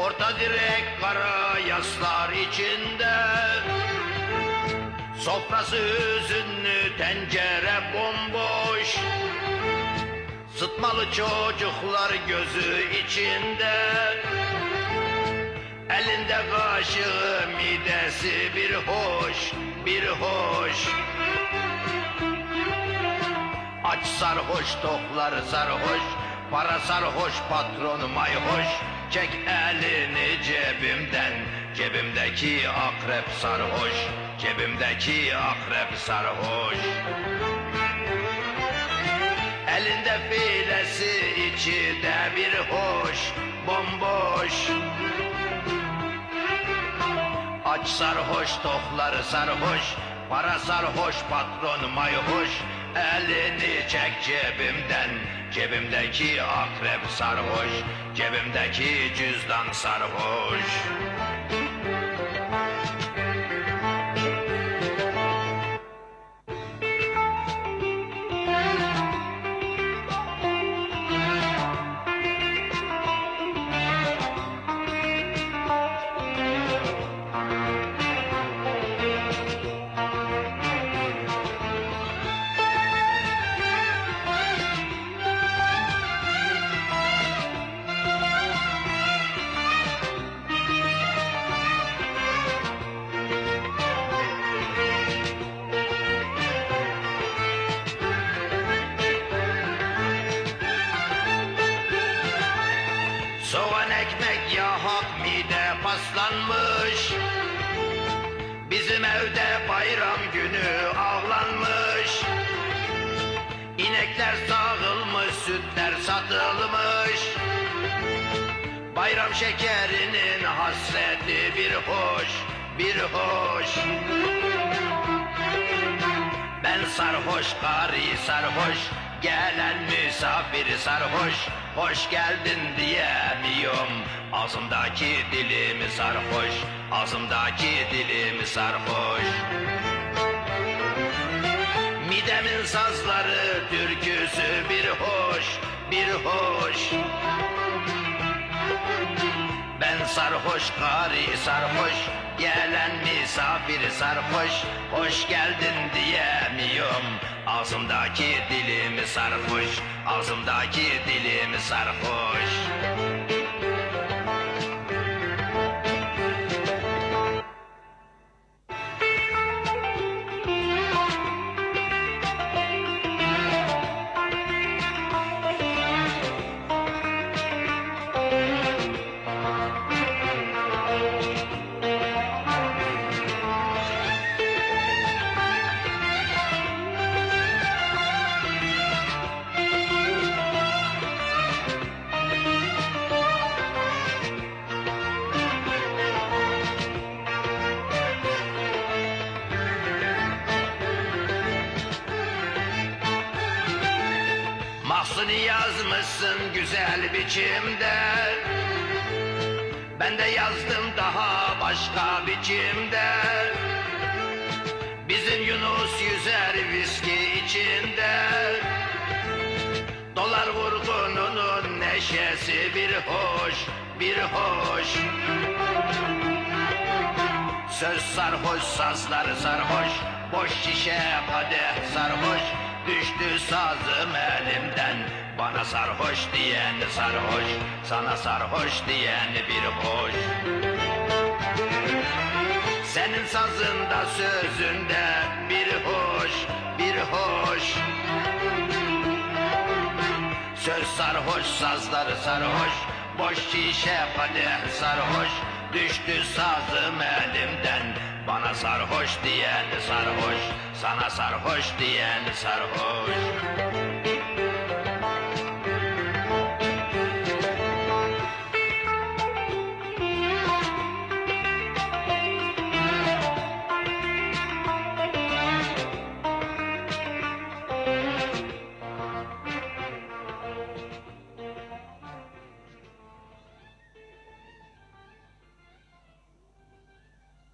Orta direk kara yaslar içinde. Sofrası hüzünlü tencere bomboş. Sıtmalı çocuklar gözü içinde. Elinde kaşığı midesi bir hoş bir hoş. Aç sarhoş toklar sarhoş Para sarhoş patron mayhoş Çek elini cebimden Cebimdeki akrep sarhoş Cebimdeki akrep sarhoş. Elinde filesi içi de bir hoş Bomboş. Aç sarhoş toklar sarhoş Para sarhoş patron mayhoş Elini çek cebimden Cebimdeki akrep sarhoş Cebimdeki cüzdan sarhoş Soğan ekmek yahak mide paslanmış. Bizim evde bayram günü ağlanmış İnekler sağılmış, sütler satılmış. Bayram şekerinin hasreti bir hoş, bir hoş sarhoş, gari sarhoş, gelen misafir sarhoş, hoş geldin diyemiyorum. Ağzımdaki dilimi sarhoş, ağzımdaki dilimi sarhoş. Midemin sazları türküsü bir hoş, bir hoş. Ben sarhoş, gari sarhoş, gelen misafir sarhoş, hoş geldin diyemiyorum. Ağzımdaki dilimi sarhoş, ağzımdaki dilimi sarhoş. Mahsuni yazmışsın güzel biçimde. Ben de yazdım daha başka biçimde. Bizim Yunus yüzer viski içinde. Dolar vurgununun neşesi bir hoş, bir hoş. Söz sarhoş, sazlar sarhoş. Boş şişe kadeh sarhoş Düştü sazım elimden. Bana sarhoş diyen sarhoş Sana sarhoş diyen bir hoş. Senin sazında sözünde bir hoş, bir hoş. Söz sarhoş, sazları sarhoş. Boş şişe kadeh sarhoş. Düştü sazım elimden sarhoş diyen sarhoş Sana sarhoş diyen sarhoş